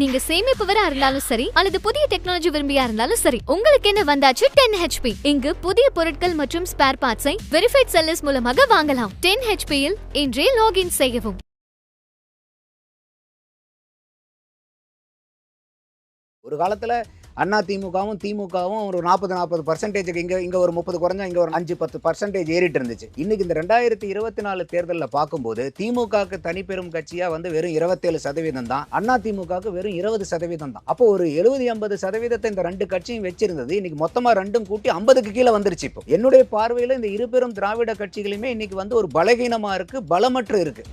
நீங்க சேமிப்பவரா இருந்தாலும் சரி அல்லது புதிய டெக்னாலஜி விரும்பியா இருந்தாலும் சரி உங்களுக்கு என்ன வந்தாச்சு? டென் ஹெச்பி இங்கு புதிய பொருட்கள் மற்றும் ஸ்பேர் பார்ட்ஸை வெரிஃபைட் செல்லர்ஸ் மூலமாக வாங்கலாம். டென் ஹெச்பியில் இன்றே லாகின் செய்யவும். ஒரு காலத்தில் அண்ணா திமுகவும் திமுகவும் ஒரு நாற்பது நாற்பது பர்சன்டேஜுக்கு இங்கே இங்கே ஒரு முப்பது குறைஞ்சா இங்கே ஒரு அஞ்சு பத்து பர்சன்டேஜ் ஏறிட்டு இருந்துச்சு. இன்னைக்கு இந்த ரெண்டாயிரத்தி இருபத்தி நாலு தேர்தலில் பார்க்கும்போது திமுகவுக்கு தனிப்பெரும் கட்சியாக வந்து வெறும் இருபத்தேழு சதவீதம் தான். அண்ணா திமுகவுக்கு வெறும் இருபது சதவீதம் தான். அப்போ ஒரு எழுபது எண்பது சதவீதத்தை இந்த ரெண்டு கட்சியும் வச்சிருந்தது. இன்னைக்கு மொத்தமாக ரெண்டும் கூட்டி ஐம்பதுக்கு கீழே வந்துருச்சு இப்போ. என்னுடைய பார்வையில் இந்த இருபெரும் திராவிட கட்சிகளுமே இன்னைக்கு வந்து ஒரு பலகீனமாக இருக்கு பலமற்று இருக்கு.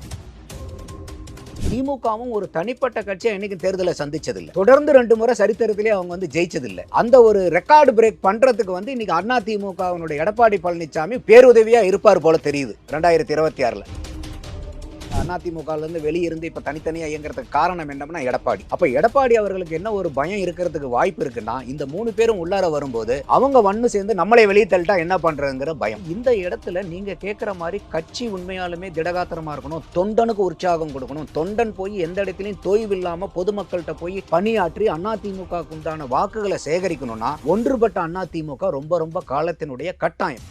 திமுகவும் ஒரு தனிப்பட்ட கட்சியை இன்னைக்கு தேர்தலை சந்திச்சதில்லை. தொடர்ந்து ரெண்டு முறை சரித்திரத்திலே அவங்க வந்து ஜெயிச்சதில்லை. அந்த ஒரு ரெக்கார்டு பிரேக் பண்றதுக்கு வந்து இன்னைக்கு அண்ணா திமுகவினுடைய எடப்பாடி பழனிசாமி பேருதவியா இருப்பார் போல தெரியுது ரெண்டாயிரத்தி இருபத்தி ஆறுல. அதிமுகலேருந்து வெளியிருந்து இப்போ தனித்தனியாக இயங்குறதுக்கு காரணம் என்னம்னா எடப்பாடி. அப்போ எடப்பாடி அவர்களுக்கு என்ன ஒரு பயம் இருக்கிறதுக்கு வாய்ப்பு இருக்குன்னா இந்த மூணு பேரும் உள்ளார வரும்போது அவங்க வண்ணு சேர்ந்து நம்மளை வெளியே தள்ளிட்டா என்ன பண்ணுறதுங்கிற பயம். இந்த இடத்துல நீங்கள் கேட்குற மாதிரி கட்சி உண்மையாலுமே திடகாத்திரமாக இருக்கணும் தொண்டனுக்கு உற்சாகம் கொடுக்கணும். தொண்டன் போய் எந்த இடத்துலையும் தொய்வு இல்லாமல் பொதுமக்கள்கிட்ட போய் பணியாற்றி அதிமுக உண்டான வாக்குகளை சேகரிக்கணும்னா ஒன்றுபட்ட அதிமுக ரொம்ப ரொம்ப காலத்தினுடைய கட்டாயம்.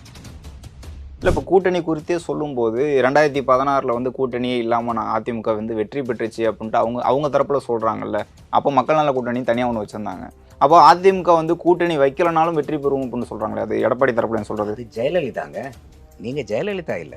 இல்லை இப்போ கூட்டணி குறித்தே சொல்லும்போது ரெண்டாயிரத்தி பதினாறில் வந்து கூட்டணியே இல்லாமல் நான் அதிமுக வந்து வெற்றி பெற்றுச்சு அப்படின்ட்டு அவங்க அவங்க தரப்பில் சொல்கிறாங்கல்ல அப்போ மக்கள் நல கூட்டணி தனியாக ஒன்று வச்சுருந்தாங்க. அப்போ அதிமுக வந்து கூட்டணி வைக்கலனாலும் வெற்றி பெறுவோம் அப்படின்னு சொல்கிறாங்களே அது எடப்பாடி தரப்புல சொல்கிறது அது ஜெயலலிதாங்க. நீங்க ஜெயலலிதா இல்ல.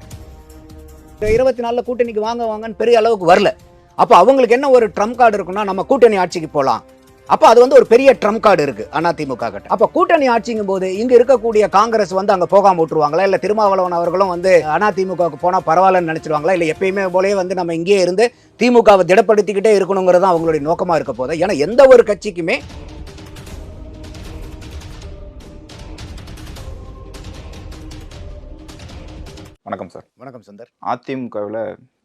இருபத்தி நாலுல கூட்டணிக்கு வாங்க வாங்கன்னு பெரிய அளவுக்கு வரல. அப்போ அவங்களுக்கு என்ன ஒரு ட்ரம் கார்டு இருக்குன்னா நம்ம கூட்டணி ஆட்சிக்கு போகலாம் அப்போ அது வந்து ஒரு பெரிய ட்ரம் கார்டு இருக்கு அதிமுக கிட்ட. அப்போ கூட்டணி ஆட்சிங்கும் போது இங்க இருக்கக்கூடிய காங்கிரஸ் வந்து அங்க போகாம விட்டுருவாங்களா இல்ல திருமாவளவன் அவர்களும் வந்து அதிமுகவுக்கு போனா பரவாயில்லன்னு நினைச்சிருவாங்களா? இல்ல எப்பயுமே போலயே வந்து நம்ம இங்கேயே இருந்து திமுகவை திடப்படுத்திக்கிட்டே இருக்கணுங்கிறது தான் அவங்களுடைய நோக்கமா இருக்க போது ஏன்னா எந்த ஒரு கட்சிக்குமே வணக்கம் சார். வணக்கம் சுந்தர். அதிமுகவில்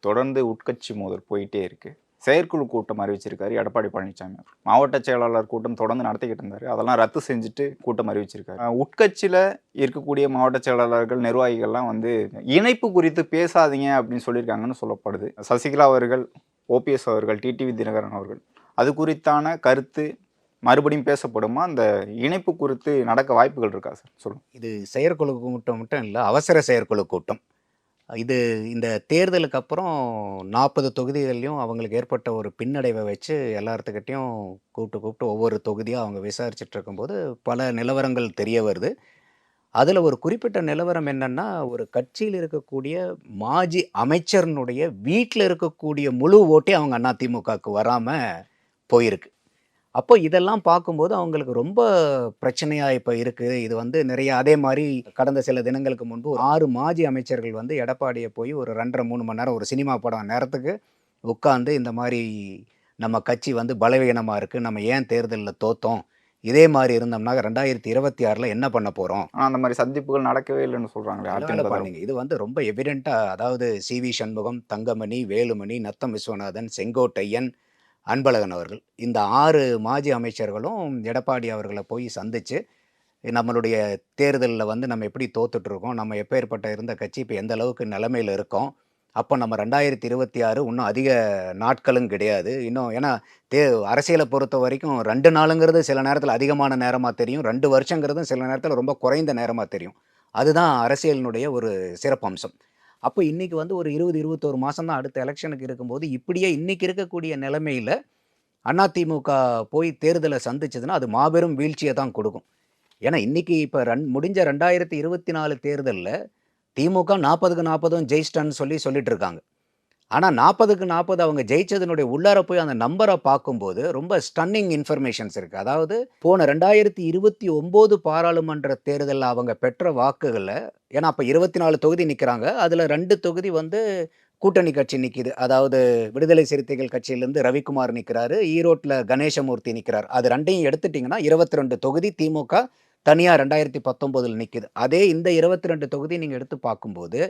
தொடர்ந்து உட்கட்சி மோதல் போயிட்டே இருக்கு. செயற்குழு கூட்டம் அறிவிச்சிருக்காரு எடப்பாடி பழனிசாமி அவர். மாவட்ட செயலாளர் கூட்டம் தொடர்ந்து நடத்திக்கிட்டு இருந்தார். அதெல்லாம் ரத்து செஞ்சுட்டு கூட்டம் அறிவிச்சிருக்காரு. உட்கட்சியில் இருக்கக்கூடிய மாவட்ட செயலாளர்கள் நிர்வாகிகள்லாம் வந்து இணைப்பு குறித்து பேசாதீங்க அப்படின்னு சொல்லியிருக்காங்கன்னு சொல்லப்படுது. சசிகலா அவர்கள் ஓபிஎஸ் அவர்கள் டிடிவி தினகரன் அவர்கள் அது குறித்தான கருத்து மறுபடியும் பேசப்படுமா? அந்த இணைப்பு குறித்து நடக்க வாய்ப்புகள் இருக்கா சார்? சொல்லுங்கள் இது செயற்குழு கூட்டம் மட்டும் இல்லை அவசர செயற்குழு கூட்டம். இது இந்த தேர்தலுக்கு அப்புறம் நாற்பது தொகுதிகள்லையும் அவங்களுக்கு ஏற்பட்ட ஒரு பின்னடைவை வச்சு எல்லாத்துக்கிட்டையும் கூப்பிட்டு கூப்பிட்டு ஒவ்வொரு தொகுதியாக அவங்க விசாரிச்சுட்டு இருக்கும்போது பல நிலவரங்கள் தெரிய வருது. அதில் ஒரு குறிப்பிட்ட நிலவரம் என்னென்னா ஒரு கட்சியில் இருக்கக்கூடிய மாஜி அமைச்சர்னுடைய வீட்டில் இருக்கக்கூடிய முழு ஓட்டே அவங்க அதிமுகவுக்கு வராமல் போயிருக்கு. அப்போ இதெல்லாம் பார்க்கும்போது அவங்களுக்கு ரொம்ப பிரச்சனையாக இப்போ இருக்குது இது வந்து நிறைய அதே மாதிரி கடந்த சில தினங்களுக்கு முன்பு ஆறு மாஜி அமைச்சர்கள் வந்து எடப்பாடியை போய் ஒரு ரெண்டரை மூணு மணி நேரம் ஒரு சினிமா படம் நேரத்துக்கு உட்காந்து இந்த மாதிரி நம்ம கட்சி வந்து பலவீனமாக இருக்குது நம்ம ஏன் தேர்தலில் தோத்தோம்? இதே மாதிரி இருந்தோம்னா ரெண்டாயிரத்தி இருபத்தி ஆறில் என்ன பண்ண போகிறோம் ஆனால் அந்த மாதிரி சந்திப்புகள் நடக்கவே இல்லைன்னு. பாருங்க இது வந்து ரொம்ப எவிடெண்ட்டாக அதாவது சி வி சண்முகம் தங்கமணி வேலுமணி நத்தம் விஸ்வநாதன் செங்கோட்டையன் அன்பழகன் அவர்கள். இந்த ஆறு மாஜி அமைச்சர்களும் எடப்பாடி அவர்களை போய் சந்திச்சு நம்மளுடைய தேர்தலில் வந்து நம்ம எப்படி தோத்துட்ருக்கோம் நம்ம எப்பேற்பட்ட இருந்த கட்சி இப்போ எந்த அளவுக்கு நிலைமையில் இருக்கோம் அப்போ நம்ம ரெண்டாயிரத்தி இருபத்தி ஆறு இன்னும் அதிக நாட்களும் கிடையாது. இன்னும் ஏன்னா தே அரசியலை பொறுத்த வரைக்கும் ரெண்டு நாளுங்கிறது சில நேரத்தில் அதிகமான நேரமாக தெரியும் ரெண்டு வருஷங்கிறதும் சில நேரத்தில் ரொம்ப குறைந்த நேரமாக தெரியும். அதுதான் அரசியலினுடைய ஒரு சிறப்பம்சம். அப்போ இன்றைக்கி வந்து ஒரு இருபது இருபத்தோரு மாதம் தான் அடுத்த எலெக்ஷனுக்கு இருக்கும்போது இப்படியே இன்றைக்கி இருக்கக்கூடிய நிலைமையில் அதிமுக போய் தேர்தலை சந்திச்சதுன்னா அது மாபெரும் வீழ்ச்சியை தான் கொடுக்கும். ஏன்னா இன்றைக்கி இப்போ ரன் முடிஞ்ச ரெண்டாயிரத்தி இருபத்தி நாலு தேர்தலில் திமுக நாற்பதுக்கு நாற்பதும் ஜெயிச்சிட்டான்னு சொல்லி சொல்லிட்டு இருக்காங்க. ஆனால் நாற்பதுக்கு நாற்பது அவங்க ஜெயிச்சதனுடைய உள்ளார போய் அந்த நம்பரை பார்க்கும்போது ரொம்ப ஸ்டன்னிங் இன்ஃபர்மேஷன்ஸ் இருக்குது அதாவது போன ரெண்டாயிரத்தி இருபத்தி ஒம்பது பாராளுமன்ற தேர்தலில் அவங்க பெற்ற வாக்குகளை ஏன்னா அப்போ இருபத்தி நாலு தொகுதி நிற்கிறாங்க அதில் ரெண்டு தொகுதி வந்து கூட்டணி கட்சி நிற்கிது அதாவது விடுதலை சிறுத்தைகள் கட்சியிலேருந்து ரவிக்குமார் நிற்கிறாரு ஈரோட்டில் கணேசமூர்த்தி நிற்கிறார் அது ரெண்டையும் எடுத்துட்டிங்கன்னா இருபத்தி ரெண்டு தொகுதி திமுக தனியாக ரெண்டாயிரத்தி பத்தொம்போதில் நிற்கிது அதே இந்த இருபத்தி ரெண்டு தொகுதி நீங்கள் எடுத்து பார்க்கும்போது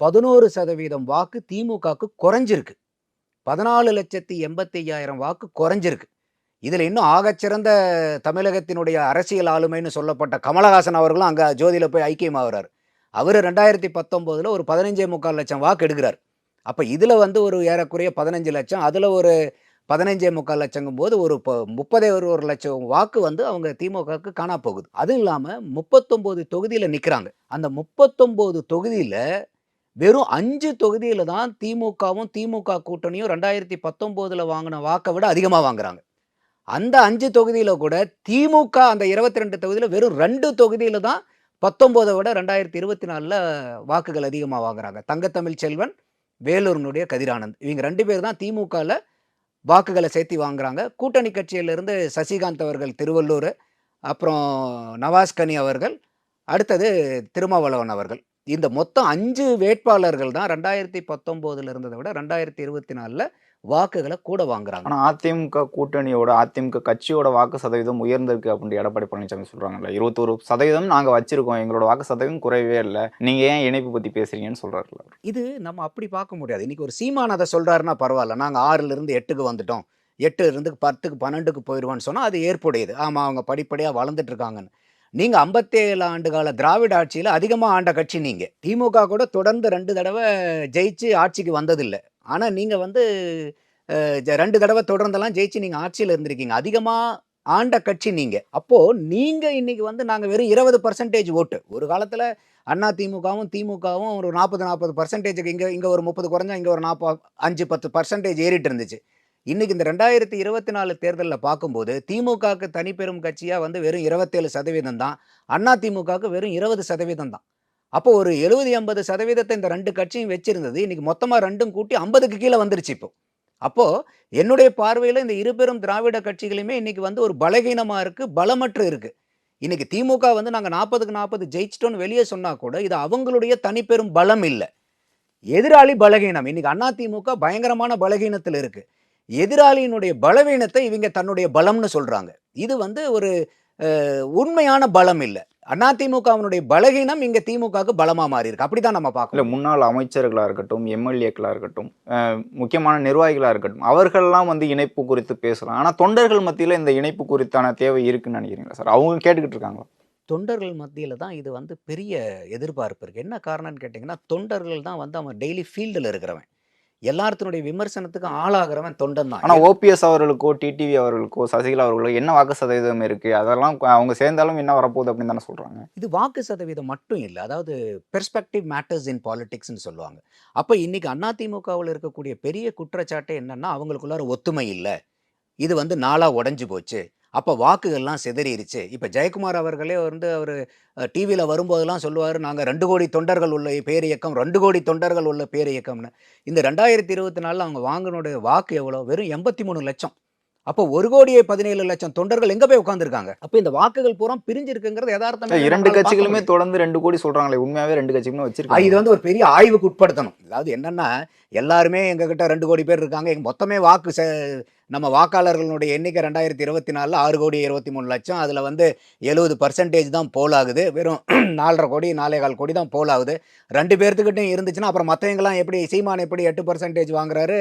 பதினோரு சதவீதம் வாக்கு திமுகவுக்கு குறைஞ்சிருக்கு. பதினாலு லட்சத்தி எண்பத்தி ஐயாயிரம் வாக்கு குறைஞ்சிருக்கு. இதில் இன்னும் ஆகச்சிறந்த தமிழகத்தினுடைய அரசியல் ஆளுமைன்னு சொல்லப்பட்ட கமலஹாசன் அவர்களும் அங்கே ஜோதியில் போய் ஐக்கியமாகிறார் அவர் ரெண்டாயிரத்தி பத்தொம்போதில் ஒரு பதினஞ்சே முக்கால் லட்சம் வாக்கு எடுக்கிறார். அப்போ இதில் வந்து ஒரு ஏறக்குறைய பதினஞ்சு லட்சம் அதில் ஒரு பதினஞ்சே முக்கால் லட்சங்கும் போது ஒரு இப்போ முப்பதே ஒரு ஒரு லட்சம் வாக்கு வந்து அவங்க திமுகவுக்கு காணா போகுது. அதுவும் இல்லாமல் முப்பத்தொம்போது தொகுதியில் நிற்கிறாங்க அந்த முப்பத்தொம்போது தொகுதியில் வெறும் அஞ்சு தொகுதியில் தான் திமுகவும் திமுக கூட்டணியும் ரெண்டாயிரத்தி பத்தொம்போதில் வாங்கின வாக்கை விட அதிகமாக வாங்குறாங்க. அந்த அஞ்சு தொகுதியில் கூட திமுக அந்த இருபத்தி ரெண்டு தொகுதியில் வெறும் ரெண்டு தொகுதியில் தான் பத்தொம்போதை விட ரெண்டாயிரத்தி இருபத்தி நாலில் வாக்குகள் அதிகமாக வாங்குறாங்க. தங்கத்தமிழ் செல்வன் வேலூரினுடைய கதிரானந்த் இவங்க ரெண்டு பேர் தான் திமுகவில் வாக்குகளை சேர்த்து வாங்குறாங்க. கூட்டணி கட்சியிலிருந்து சசிகாந்த் அவர்கள் திருவள்ளூர் அப்புறம் நவாஸ்கனி அவர்கள் அடுத்தது திருமாவளவன் அவர்கள். இந்த மொத்தம் அஞ்சு வேட்பாளர்கள் தான் ரெண்டாயிரத்தி பத்தொம்போதுல இருந்ததை விட ரெண்டாயிரத்தி இருபத்தி நாலில் வாக்குகளை கூட வாங்குறாங்க. ஆனா அதிமுக கூட்டணியோட அதிமுக கட்சியோட வாக்கு சதவீதம் உயர்ந்திருக்கு அப்படின்னு எடப்பாடி பழனிசாமி சொல்றாங்கல்ல. இருபத்தொரு சதவீதம் நாங்க வச்சிருக்கோம். எங்களோட வாக்கு சதவீதம் குறையவே இல்லை. நீங்க ஏன் இணைப்பு பத்தி பேசுறீங்கன்னு அவரு. இது நம்ம அப்படி பார்க்க முடியாது. இன்னைக்கு ஒரு சீமான் அதை சொல்றாருன்னா பரவாயில்ல. நாங்கள் ஆறுல இருந்து எட்டுக்கு வந்துட்டோம். எட்டுல இருந்து பத்துக்கு பன்னெண்டுக்கு போயிடுவோம்னு சொன்னா அது ஏற்புடையது. ஆமா அவங்க படிப்படியா வளர்ந்துட்டு இருக்காங்கன்னு. நீங்கள் ஐம்பத்தேழு ஆண்டு கால திராவிட ஆட்சியில் அதிகமாக ஆண்ட கட்சி நீங்கள் திமுக கூட தொடர்ந்து ரெண்டு தடவை ஜெயிச்சு ஆட்சிக்கு வந்ததில்லை. ஆனால் நீங்கள் வந்து ரெண்டு தடவை தொடர்ந்தெல்லாம் ஜெயிச்சு நீங்கள் ஆட்சியில் இருந்திருக்கீங்க. அதிகமாக ஆண்ட கட்சி நீங்கள் அப்போது நீங்கள் இன்னைக்கு வந்து நாங்கள் வெறும் இருபது பர்சன்டேஜ் ஓட்டு. ஒரு காலத்தில் அண்ணா திமுகவும் திமுகவும் ஒரு நாற்பது நாற்பது பர்சன்டேஜுக்கு இங்கே இங்கே ஒரு முப்பது குறைஞ்சா இங்கே ஒரு நாற்பது அஞ்சு பத்து பர்சன்டேஜ் ஏறிட்டு இருந்துச்சு. இன்னைக்கு இந்த ரெண்டாயிரத்தி இருபத்தி நாலு தேர்தலில் பார்க்கும்போது திமுகவுக்கு தனிப்பெரும் கட்சியாக வந்து வெறும் இருபத்தேழு சதவீதம் தான். அண்ணா திமுகவுக்கு வெறும் இருபது சதவீதம் தான். அப்போ ஒரு எழுபது எண்பது சதவீதத்தை இந்த ரெண்டு கட்சியும் வச்சிருந்தது. இன்னைக்கு மொத்தமாக ரெண்டும் கூட்டி ஐம்பதுக்கு கீழே வந்துருச்சு இப்போ. அப்போ என்னுடைய பார்வையில் இந்த இருபெரும் திராவிட கட்சிகளுமே இன்னைக்கு வந்து ஒரு பலகீனமாக இருக்கு பலமற்று இருக்கு. இன்னைக்கு திமுக வந்து நாங்கள் நாற்பதுக்கு நாற்பது ஜெயிச்சிட்டோன்னு வெளியே சொன்னா கூட இது அவங்களுடைய தனிப்பெரும் பலம் இல்லை. எதிராளி பலகீனம். இன்னைக்கு அண்ணா திமுக பயங்கரமான பலகீனத்தில் இருக்குது எதிராளியினுடைய பலவீனத்தை இவங்க தன்னுடைய பலம்னு சொல்றாங்க. இது வந்து ஒரு உண்மையான பலம் இல்லை. அதிமுகவினுடைய பலகீனம் இங்க திமுகவுக்கு பலமா மாறி இருக்கு அப்படிதான் நம்ம இல்ல பார்க்கணும் முன்னாள் அமைச்சர்களா இருக்கட்டும் எம்எல்ஏக்களா இருக்கட்டும் முக்கியமான நிர்வாகிகளா இருக்கட்டும் அவர்கள்லாம் வந்து இணைப்பு குறித்து பேசலாம் ஆனா தொண்டர்கள் மத்தியில இந்த இணைப்பு குறித்தான தேவை இருக்குன்னு நினைக்கிறீங்களா சார்? அவங்க கேட்டுக்கிட்டு இருக்காங்களா? தொண்டர்கள் மத்தியில் தான் இது வந்து பெரிய எதிர்பார்ப்பு இருக்கு. என்ன காரணம்னு கேட்டிங்கன்னா தொண்டர்கள் தான் வந்து அவன் டெய்லி ஃபீல்டில் இருக்கிறவன். எல்லாத்தினுடைய விமர்சனத்துக்கு ஆளாகிறவன் தொண்டன் தான் ஓபிஎஸ் அவர்களுக்கோ டிடிவி அவர்களுக்கோ சசிகலா அவர்களுக்கோ என்ன வாக்கு சதவீதம் இருக்கு? அதெல்லாம் அவங்க சேர்ந்தாலும் என்ன வரப்போகுது அப்படின்னு தானே சொல்றாங்க. இது வாக்கு சதவீதம் மட்டும் இல்லை. அதாவது பெர்ஸ்பெக்டிவ் மேட்டர்ஸ் இன் பாலிடிக்ஸ்னு சொல்லுவாங்க. அப்போ இன்னைக்கு அதிமுகவில் இருக்கக்கூடிய பெரிய குற்றச்சாட்டு என்னன்னா அவங்களுக்குள்ளார ஒத்துமை இல்லை. இது வந்து நாளா உடைஞ்சு போச்சு. அப்போ வாக்குகள்லாம் சிதறிடுச்சு இப்போ ஜெயக்குமார் அவர்களே வந்து அவர் டிவியில் வரும்போதெல்லாம் சொல்லுவார் நாங்கள் ரெண்டு கோடி தொண்டர்கள் உள்ள பேர் இயக்கம் ரெண்டு கோடி தொண்டர்கள் உள்ள பேர் இயக்கம்னு இந்த ரெண்டாயிரத்தி இருபத்தி நாலில் அவங்க வாங்கினுடைய வாக்கு எவ்வளோ? வெறும் எண்பத்தி மூணு லட்சம். அப்போ ஒரு கோடியே பதினேழு லட்சம் தொண்டர்கள் எங்க போய் உட்காந்துருக்காங்க அப்போ இந்த வாக்குகள் பூரா பிரிஞ்சிருக்குங்கிறது யதார்த்தமே இரண்டு கட்சிகளுமே. தொடர்ந்து ரெண்டு கோடி சொல்றாங்களே உண்மையாவே ரெண்டு கட்சிகளுமே ஆ, இது வச்சிருக்காங்க வந்து ஒரு பெரிய ஆய்வுக்கு உட்படுத்தணும். அதாவது என்னன்னா எல்லாருமே எங்ககிட்ட ரெண்டு கோடி பேர் இருக்காங்க. எங்க மொத்தமே வாக்கு ச- நம்ம வாக்காளர்களுடைய எண்ணிக்கை ரெண்டாயிரத்தி இருபத்தி நாலில் ஆறு கோடி இருபத்தி மூணு லட்சம். அதில் வந்து எழுபது பர்சன்டேஜ் தான் போல் ஆகுது. வெறும் நாலரை கோடி நாலே கால் கோடி தான் போல் ஆகுது. ரெண்டு பேர்த்துக்கிட்டையும் இருந்துச்சுன்னா அப்புறம் மற்றவங்களாம் எப்படி சீமான் எப்படி எட்டு பர்சன்டேஜ் வாங்குறாரு?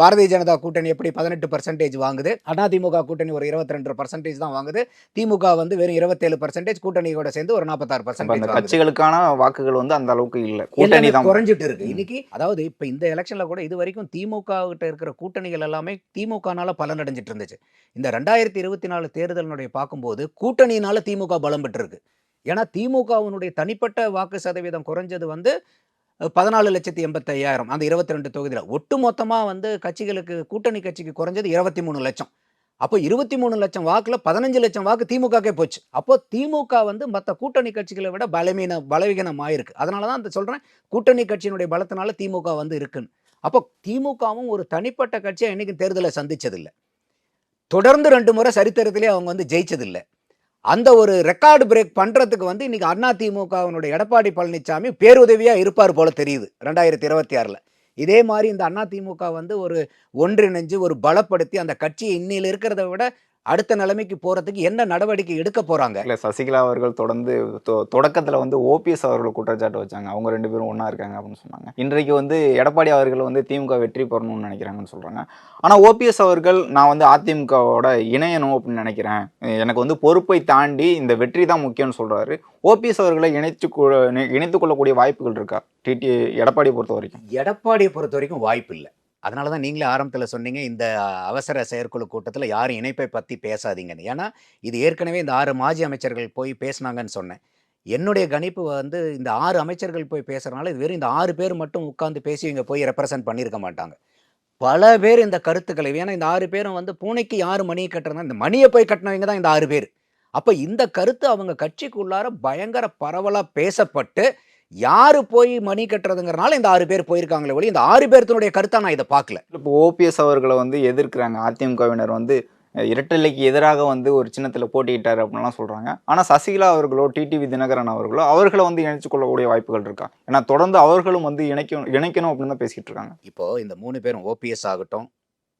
பாரதிய ஜனதா கூட்டணி எப்படி பதினெட்டு பர்சன்டேஜ் வாங்குது? அதிமுக கூட்டணி ஒரு இருபத்தி ரெண்டு பர்சன்டேஜ் தான் வாங்குது. திமுக வந்து வெறும் இருபத்தேழு பர்சன்டேஜ் கூட்டணியோட சேர்ந்து ஒரு நாற்பத்தாறு பர்சன்டேஜ் கட்சிகளுக்கான வாக்குகள் வந்து அந்த அளவுக்கு இல்ல. கூட்டணி தான். குறைஞ்சிட்டு இருக்கு. இன்னைக்கு அதாவது இப்ப இந்த எலெக்ஷன்ல கூட இது வரைக்கும் திமுக கிட்ட இருக்கிற கூட்டணிகள் எல்லாமே திமுகனால பலனடைஞ்சிட்டு இருந்துச்சு இந்த ரெண்டாயிரத்தி இருபத்தி நாலு தேர்தலினுடைய பார்க்கும்போது கூட்டணியினால திமுக பலம் பெற்றிருக்கு. ஏன்னா திமுகவினுடைய தனிப்பட்ட வாக்கு சதவீதம் குறைஞ்சது வந்து பதினாலு லட்சத்தி எண்பத்தையாயிரம் அந்த இருபத்தி ரெண்டு தொகுதியில். ஒட்டு மொத்தமாக வந்து கட்சிகளுக்கு கூட்டணி கட்சிக்கு குறைஞ்சது இருபத்தி மூணு லட்சம். அப்போ இருபத்தி மூணு லட்சம் வாக்கில் பதினஞ்சு லட்சம் வாக்கு திமுகக்கே போச்சு. அப்போ திமுக வந்து மற்ற கூட்டணி கட்சிகளை விட பலவீன பலவீனமாக ஆயிருக்கு அதனால தான் அந்த சொல்கிறேன் கூட்டணி கட்சியினுடைய பலத்தினால திமுக வந்து இருக்குன்னு. அப்போ திமுகவும் ஒரு தனிப்பட்ட கட்சியை இன்றைக்கும் தேர்தலை சந்தித்ததில்லை தொடர்ந்து ரெண்டு முறை சரித்திரத்திலே அவங்க வந்து ஜெயிச்சதில்லை. அந்த ஒரு ரெக்கார்டு பிரேக் பண்ணுறதுக்கு வந்து இன்றைக்கி அண்ணா திமுகவினுடைய எடப்பாடி பழனிசாமி பேருதவியாக இருப்பார் போல தெரியுது ரெண்டாயிரத்தி இருபத்தி ஆறில். இதே மாதிரி இந்த அண்ணா திமுக வந்து ஒரு ஒன்றிணைஞ்சு ஒரு பலப்படுத்தி அந்த கட்சியை இன்னில இருக்கிறத விட அடுத்த நிலைமைக்கு போறதுக்கு என்ன நடவடிக்கை எடுக்க போறாங்க? இல்ல சசிகலா அவர்கள் தொடர்ந்து தொடக்கத்துல வந்து ஓபிஎஸ் அவர்கள் குற்றச்சாட்டு வச்சாங்க. அவங்க ரெண்டு பேரும் ஒண்ணா இருக்காங்க அப்படின்னு சொன்னாங்க. இன்றைக்கு வந்து எடப்பாடி அவர்கள் வந்து திமுக வெற்றி பெறணும்னு நினைக்கிறாங்கன்னு சொல்றாங்க. ஆனா ஓபிஎஸ் அவர்கள் நான் வந்து அதிமுகவோட இணையணும் அப்படின்னு நினைக்கிறேன். எனக்கு வந்து பொறுப்பை தாண்டி இந்த வெற்றி தான் முக்கியம்னு சொல்றாரு. ஓபிஎஸ் அவர்களை இணைத்து இணைத்துக் கொள்ளக்கூடிய வாய்ப்புகள் இருக்கா? டிடி எடப்பாடி பொறுத்த வரைக்கும் எடப்பாடியை பொறுத்த வரைக்கும் வாய்ப்பு இல்லை அதனால தான் நீங்களே ஆரம்பத்தில் சொன்னீங்க இந்த அவசர செயற்குழு கூட்டத்தில் யாரும் இணைப்பை பற்றி பேசாதீங்கன்னு. ஏன்னா இது ஏற்கனவே இந்த ஆறு மாஜி அமைச்சர்கள் போய் பேசுனாங்கன்னு சொன்னேன். என்னுடைய கணிப்பு வந்து இந்த ஆறு அமைச்சர்கள் போய் பேசுறதுனால இது வெறும் இந்த ஆறு பேர் மட்டும் உட்காந்து பேசி இங்கே போய் ரெப்ரசன்ட் பண்ணியிருக்க மாட்டாங்க. பல பேர் இந்த கருத்துக்களை ஏன்னா இந்த ஆறு பேரும் வந்து பூனைக்கு யார் மணியை கட்டுறதா இந்த மணியை போய் கட்டினவங்க தான் இந்த ஆறு பேர். அப்போ இந்த கருத்து அவங்க கட்சிக்குள்ளார பயங்கர பரவலாக பேசப்பட்டு யாரு போய் மணி கட்டுறதுங்கிறனால இந்த ஆறு பேர் போயிருக்காங்களே ஒளி இந்த ஆறு பேர்த்தினுடைய கருத்தா நான் இதை பார்க்கல. இப்போ ஓபிஎஸ் அவர்களை வந்து எதிர்க்கிறாங்க. அதிமுகவினர் வந்து இரட்டலைக்கு எதிராக வந்து ஒரு சின்னத்தில் போட்டியிட்டார் அப்படின்லாம் சொல்றாங்க. ஆனால் சசிகலா அவர்களோ டிடிவி தினகரன் அவர்களோ அவர்களை வந்து இணைச்சு கொள்ளக்கூடிய வாய்ப்புகள் இருக்கா? ஏன்னா தொடர்ந்து அவர்களும் வந்து இணைக்கணும் இணைக்கணும் அப்படின்னு தான் பேசிட்டு இருக்காங்க. இப்போ இந்த மூணு பேரும் ஓபிஎஸ் ஆகட்டும்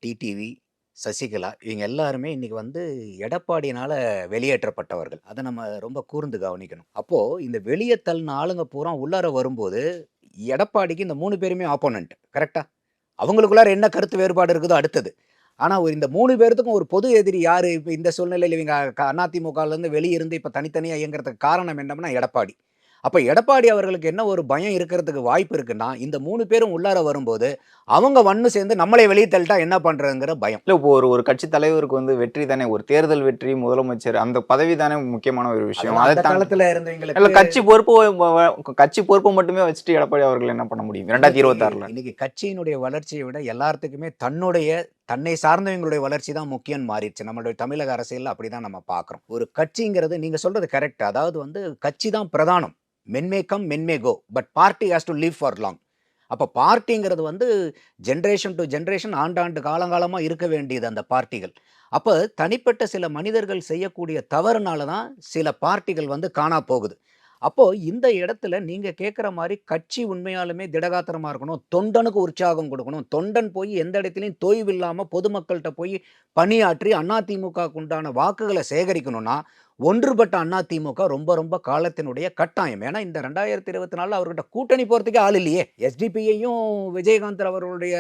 டிடிவி சசிகலா இவங்க எல்லாருமே இன்னைக்கு வந்து எடப்பாடியினால வெளியேற்றப்பட்டவர்கள். அதை நம்ம ரொம்ப கூர்ந்து கவனிக்கணும். அப்போ இந்த வெளியே தள்ளின ஆளுங்க பூரா உள்ளார வரும்போது எடப்பாடிக்கு இந்த மூணு பேருமே ஆப்போனண்ட் கரெக்டா அவங்களுக்குள்ளார என்ன கருத்து வேறுபாடு இருக்குதோ அடுத்தது. ஆனால் ஒரு இந்த மூணு பேர்த்துக்கும் ஒரு பொது எதிரி யார்? இப்போ இந்த சூழ்நிலையில் இவங்க க- அதிமுகலேருந்து வெளியே இருந்து இப்போ தனித்தனியாக இயங்குறதுக்கு காரணம் என்னம்னா எடப்பாடி. அப்ப எடப்பாடி அவர்களுக்கு என்ன ஒரு பயம் இருக்கிறதுக்கு வாய்ப்பு இருக்குன்னா இந்த மூணு பேரும் உள்ளார வரும்போது அவங்க ஒன்று சேர்ந்து நம்மளை வெளியே தள்ளிட்டா என்ன பண்றதுங்கிற பயம். இல்லை இப்போ ஒரு ஒரு கட்சி தலைவருக்கு வந்து வெற்றி தானே ஒரு தேர்தல் வெற்றி முதலமைச்சர் அந்த பதவி தானே முக்கியமான ஒரு விஷயம். அந்த காலத்துல இல்ல இருந்தவங்களுக்கு கட்சி பொறுப்பு கட்சி பொறுப்பை மட்டுமே வச்சுட்டு எடப்பாடி அவர்கள் என்ன பண்ண முடியும்? ரெண்டாயிரத்தி இருபத்தாறுல. இன்னைக்கு கட்சியினுடைய வளர்ச்சியை விட எல்லாத்துக்குமே தன்னுடைய தன்னை சார்ந்தவங்களுடைய வளர்ச்சி தான் முக்கியம் மாறிடுச்சு. நம்மளுடைய தமிழக அரசியல்ல அப்படிதான் நம்ம பார்க்குறோம் ஒரு கட்சிங்கிறது நீங்க சொல்றது கரெக்ட் அதாவது வந்து கட்சி தான் பிரதானம். Men may come go but party has to live for long அப்போ பார்ட்டிங்கிறது வந்து ஜென்ரேஷன் டு ஜென்ரேஷன் ஆண்டாண்டு காலங்காலமாக இருக்க வேண்டியது அந்த பார்ட்டிகள். அப்போ தனிப்பட்ட சில மனிதர்கள் செய்யக்கூடிய தவறுனால தான் சில பார்ட்டிகள் வந்து காணா போகுது. அப்போது இந்த இடத்துல நீங்கள் கேட்குற மாதிரி கட்சி உண்மையாலுமே திடகாத்திரமாக இருக்கணும் தொண்டனுக்கு உற்சாகம் கொடுக்கணும். தொண்டன் போய் எந்த இடத்துலையும் தொய்வு பொதுமக்கள்கிட்ட போய் பணியாற்றி அதிமுகவுக்கு உண்டான வாக்குகளை சேகரிக்கணும்னா ஒன்றுபட்ட அண்ணா திமுக ரொம்ப ரொம்ப காலத்தினுடைய கட்டாயம். ஏன்னா இந்த ரெண்டாயிரத்தி இருபத்தி நாலில் அவர்கிட்ட கூட்டணி போகிறதுக்கே ஆள் இல்லையே. எஸ்டிபியையும் விஜயகாந்த் அவர்களுடைய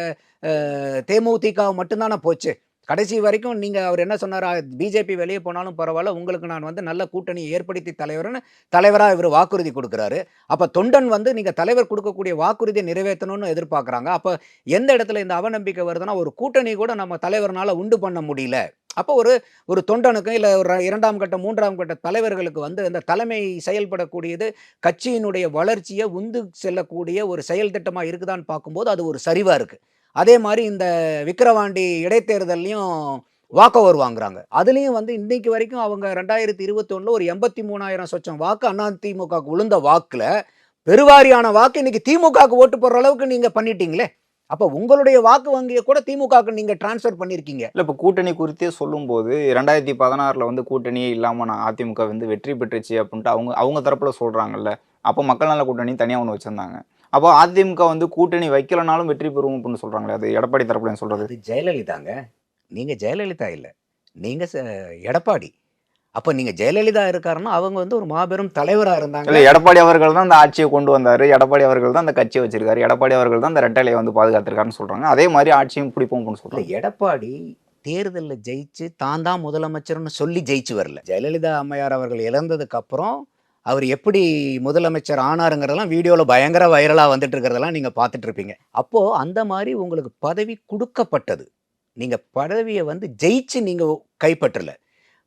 தேமுதிக மட்டும்தானே போச்சு. கடைசி வரைக்கும் நீங்கள் அவர் என்ன சொன்னாரா பிஜேபி வெளியே போனாலும் பரவாயில்ல உங்களுக்கு நான் வந்து நல்ல கூட்டணி ஏற்படுத்தி தலைவர்னு தலைவராக இவர் வாக்குறுதி கொடுக்குறாரு. அப்போ தொண்டன் வந்து நீங்கள் தலைவர் கொடுக்கக்கூடிய வாக்குறுதியை நிறைவேற்றணும்னு எதிர்பார்க்குறாங்க. அப்போ எந்த இடத்துல இந்த அவநம்பிக்கை வருதுன்னா ஒரு கூட்டணி கூட நம்ம தலைவர்னால் உண்டு பண்ண முடியல. அப்போ ஒரு ஒரு தொண்டனுக்கும் இல்லை ஒரு இரண்டாம் கட்ட மூன்றாம் கட்ட தலைவர்களுக்கு வந்து இந்த தலைமை செயல்படக்கூடியது கட்சியினுடைய வளர்ச்சியை உந்து செல்லக்கூடிய ஒரு செயல் திட்டமாக இருக்குதான்னு பார்க்கும்போது அது ஒரு சரிவாக இருக்குது அதே மாதிரி இந்த விக்கிரவாண்டி இடைத்தேர்தல்லையும் வாக்கவர் வாங்குறாங்க அதுலேயும் வந்து இன்னைக்கு வரைக்கும் அவங்க ரெண்டாயிரத்தி இருபத்தொன்னில் ஒரு எண்பத்தி மூணாயிரம் சொச்சம் வாக்கு அதிமுகவுக்கு விழுந்த வாக்கில் பெருவாரியான வாக்கு இன்னைக்கு திமுகவுக்கு ஓட்டு போடுற அளவுக்கு நீங்கள் பண்ணிட்டீங்களே. அப்போ உங்களுடைய வாக்கு வங்கியை கூட திமுகவுக்கு நீங்கள் டிரான்ஸ்ஃபர் பண்ணிருக்கீங்க. இல்லை இப்போ கூட்டணி குறித்தே சொல்லும்போது ரெண்டாயிரத்தி பதினாறில் வந்து கூட்டணியே இல்லாமல் நான் அதிமுக வந்து வெற்றி பெற்றுச்சு அப்படின்ட்டு அவங்க அவங்க தரப்பில் சொல்கிறாங்கல்ல அப்போ மக்கள் நல கூட்டணி தனியாக ஒன்று வச்சுருந்தாங்க. அப்போ அதிமுக வந்து கூட்டணி வைக்கலனாலும் வெற்றி பெறுவோம் அப்படின்னு சொல்றாங்களே அது எடப்பாடி தரப்புல சொல்றது. அது ஜெயலலிதாங்க. நீங்க ஜெயலலிதா இல்ல. நீங்க ச- எடப்பாடி. அப்ப நீங்க ஜெயலலிதா இருக்காருன்னா அவங்க வந்து ஒரு மாபெரும் தலைவரா இருந்தாங்க. இல்ல எடப்பாடி அவர்கள் தான் அந்த ஆட்சியை கொண்டு வந்தாரு. எடப்பாடி அவர்கள் தான் அந்த கட்சியை வச்சிருக்காரு. எடப்பாடி அவர்கள் தான் அந்த ரெட்டலையை வந்து பாதுகாத்திருக்காருன்னு சொல்றாங்க. அதே மாதிரி ஆட்சியும் பிடிப்போம் அப்படின்னு இல்ல, சொல்றாங்க. எடப்பாடி தேர்தலில் ஜெயிச்சு தான் தான் முதலமைச்சர்னு சொல்லி ஜெயிச்சு வரல. ஜெயலலிதா அம்மையார் அவர்கள் இழந்ததுக்கு அப்புறம் அவர் எப்படி முதலமைச்சர் ஆனாருங்கிறதெல்லாம் வீடியோவில் பயங்கர வைரலாக வந்துட்டு இருக்கிறதெல்லாம் நீங்கள் பார்த்துட்ருப்பீங்க அப்போது அந்த மாதிரி உங்களுக்கு பதவி கொடுக்கப்பட்டது. நீங்கள் பதவியை வந்து ஜெயிச்சு நீங்கள் கைப்பற்றல.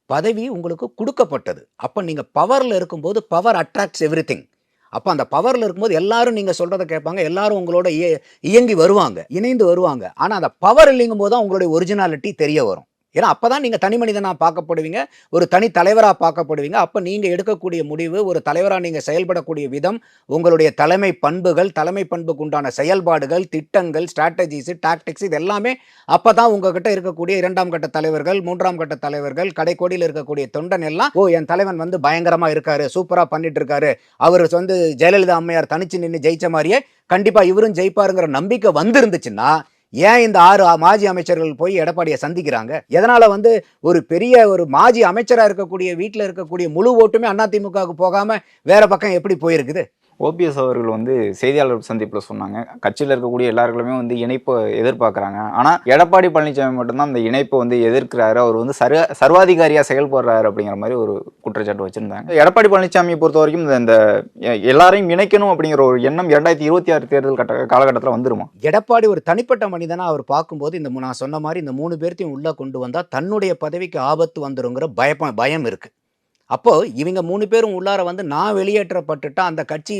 பதவி உங்களுக்கு கொடுக்கப்பட்டது. அப்போ நீங்கள் பவரில் இருக்கும்போது பவர் அட்ராக்ட்ஸ் எவ்ரி திங் அப்போ அந்த பவரில் இருக்கும்போது எல்லாரும் நீங்கள் சொல்கிறத கேட்பாங்க. எல்லாரும் உங்களோட இய- இயங்கி வருவாங்க இணைந்து வருவாங்க. ஆனால் அந்த பவர் இல்லைங்கும் போது தான் உங்களுடைய ஒரிஜினாலிட்டி தெரிய வரும். ஏன்னா அப்போ தான் நீங்கள் தனி மனிதனாக பார்க்கப்படுவீங்க ஒரு தனி தலைவராக பார்க்கப்படுவீங்க. அப்போ நீங்கள் எடுக்கக்கூடிய முடிவு ஒரு தலைவராக நீங்கள் செயல்படக்கூடிய விதம் உங்களுடைய தலைமை பண்புகள் தலைமை பண்புக்கு உண்டான செயல்பாடுகள் திட்டங்கள் ஸ்ட்ராட்டஜிஸு டாக்டிக்ஸ் இது எல்லாமே அப்போ தான் உங்ககிட்ட இருக்கக்கூடிய இரண்டாம் கட்ட தலைவர்கள் மூன்றாம் கட்ட தலைவர்கள் கடைக்கோடியில் இருக்கக்கூடிய தொண்டன் எல்லாம் ஓ என் தலைவன் வந்து பயங்கரமாக இருக்காரு சூப்பராக பண்ணிட்டு இருக்காரு அவர் வந்து ஜெயலலிதா அம்மையார் தனிச்சு நின்று ஜெயிச்ச மாதிரியே கண்டிப்பாக இவரும் ஜெயிப்பாருங்கிற நம்பிக்கை வந்திருந்துச்சுன்னா ஏன் இந்த ஆறு மாஜி அமைச்சர்கள் போய் எடப்பாடியை சந்திக்கிறாங்க? எதனால வந்து ஒரு பெரிய ஒரு மாஜி அமைச்சரா இருக்கக்கூடிய வீட்டில் இருக்கக்கூடிய முழு ஓட்டுமே அதிமுகவுக்கு போகாம வேற பக்கம் எப்படி போயிருக்குது? ஓபிஎஸ் அவர்கள் வந்து செய்தியாளர் சந்திப்பில் சொன்னாங்க. கட்சியில் இருக்கக்கூடிய எல்லாருக்குமே வந்து இணைப்பை எதிர்பார்க்குறாங்க. ஆனால் எடப்பாடி பழனிசாமி மட்டும்தான் அந்த இணைப்பை வந்து எதிர்க்கிறாரு. அவர் வந்து சர்வ சர்வாதிகாரியாக செயல்படுறாரு அப்படிங்கிற மாதிரி ஒரு குற்றச்சாட்டு வச்சுருந்தாங்க. எடப்பாடி பழனிசாமியை பொறுத்த வரைக்கும் இந்த- எ- எல்லாரையும் இணைக்கணும் அப்படிங்கிற ஒரு எண்ணம் இரண்டாயிரத்தி இருபத்தி ஆறு தேர்தல் கட்ட காலகட்டத்தில் வந்துருமா? எடப்பாடி ஒரு தனிப்பட்ட மனிதனா அவர் பார்க்கும்போது இந்த நான் சொன்ன மாதிரி இந்த மூணு பேர்த்தையும் உள்ளே கொண்டு வந்தால் தன்னுடைய பதவிக்கு ஆபத்து வந்துருங்கிற பயப்ப பயம் இருக்குது அப்போது இவங்க மூணு பேரும் உள்ளார வந்து நான் வெளியேற்றப்பட்டுட்டா அந்த கட்சி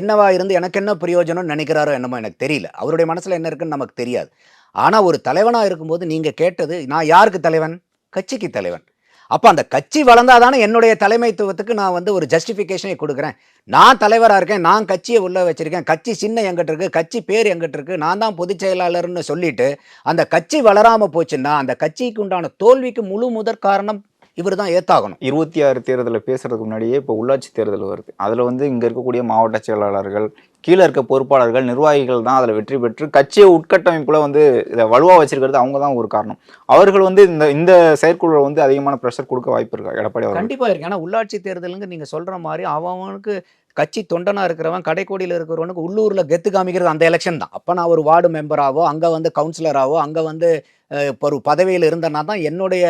என்னவா இருந்து எனக்கு என்ன பிரயோஜனம்னு நினைக்கிறாரோ என்னமோ எனக்கு தெரியல. அவருடைய மனசில் என்ன இருக்குன்னு நமக்கு தெரியாது. ஆனால் ஒரு தலைவனாக இருக்கும்போது நீங்கள் கேட்டது நான் யாருக்கு தலைவன்? கட்சிக்கு தலைவன். அப்போ அந்த கட்சி வளர்ந்தாதானே என்னுடைய தலைமைத்துவத்துக்கு நான் வந்து ஒரு ஜஸ்டிஃபிகேஷனை கொடுக்குறேன். நான் தலைவராக இருக்கேன் நான் கட்சியை உள்ளே வச்சுருக்கேன் கட்சி சின்ன எங்கிட்ட இருக்குது கட்சி பேர் எங்கிட்ட இருக்குது நான் தான் பொதுச் செயலாளர்னு சொல்லிட்டு அந்த கட்சி வளராமல் போச்சுன்னா அந்த கட்சிக்கு உண்டான தோல்விக்கு முழு முதற் காரணம் இவர் தான் ஏத்தாகணும். இருபத்தி ஆறு தேர்தலில் பேசுறதுக்கு முன்னாடியே இப்போ உள்ளாட்சி தேர்தல் வருது. அதில் வந்து இங்கே இருக்கக்கூடிய மாவட்ட செயலாளர்கள் கீழே இருக்க பொறுப்பாளர்கள் நிர்வாகிகள் தான் அதில் வெற்றி பெற்று கட்சியை உட்கட்டமைப்புல வந்து இதை வலுவாக வச்சிருக்கிறது அவங்க தான் ஒரு காரணம். அவர்கள் வந்து இந்த இந்த செயற்குழுவை வந்து அதிகமான ப்ரெஷர் கொடுக்க வாய்ப்பு இருக்கா? எடப்பாடி அவர்கள்? கண்டிப்பா இருக்கு. ஏன்னா உள்ளாட்சி தேர்தலுங்க நீங்க சொல்ற மாதிரி அவனுக்கு கட்சி தொண்டனா இருக்கிறவன் கடைக்கோடியில் இருக்கிறவனுக்கு உள்ளூர்ல கெத்து காமிக்கிறது அந்த எலெக்ஷன் தான். அப்ப நான் ஒரு வார்டு மெம்பராவோ அங்க வந்து கவுன்சிலராவோ அங்க வந்து ஒரு பதவியில் இருந்தேன்னா தான் என்னுடைய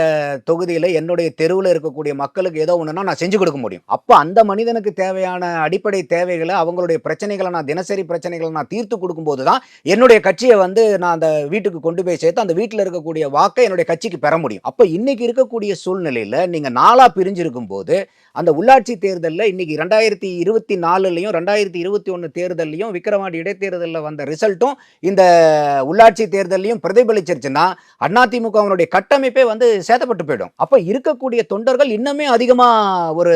தொகுதியில் என்னுடைய தெருவில் இருக்கக்கூடிய மக்களுக்கு ஏதோ ஒன்றுனா நான் செஞ்சு கொடுக்க முடியும். அப்போ அந்த மனிதனுக்கு தேவையான அடிப்படை தேவைகளை அவங்களுடைய பிரச்சனைகளை நான் தினசரி பிரச்சனைகளை நான் தீர்த்து கொடுக்கும்போது தான் என்னுடைய கட்சியை வந்து நான் அந்த வீட்டுக்கு கொண்டு போய் சேர்த்து அந்த வீட்டில் இருக்கக்கூடிய வாக்கை என்னுடைய கட்சிக்கு பெற முடியும். அப்போ இன்றைக்கி இருக்கக்கூடிய சூழ்நிலையில் நீங்கள் நாளாக பிரிஞ்சிருக்கும் போது அந்த உள்ளாட்சி தேர்தலில் இன்னைக்கு ரெண்டாயிரத்தி இருபத்தி நாலுலையும் ரெண்டாயிரத்தி இருபத்தி ஒன்று தேர்தல்லையும் விக்ரவாண்டி இடைத்தேர்தலில் வந்த ரிசல்ட்டும் இந்த உள்ளாட்சி தேர்தல்லையும் பிரதிபலிச்சிருச்சுன்னா அதிமுகவினுடைய கட்டமைப்பே வந்து சேதப்பட்டு போயிடும். அப்போ இருக்கக்கூடிய தொண்டர்கள் இன்னுமே அதிகமாக ஒரு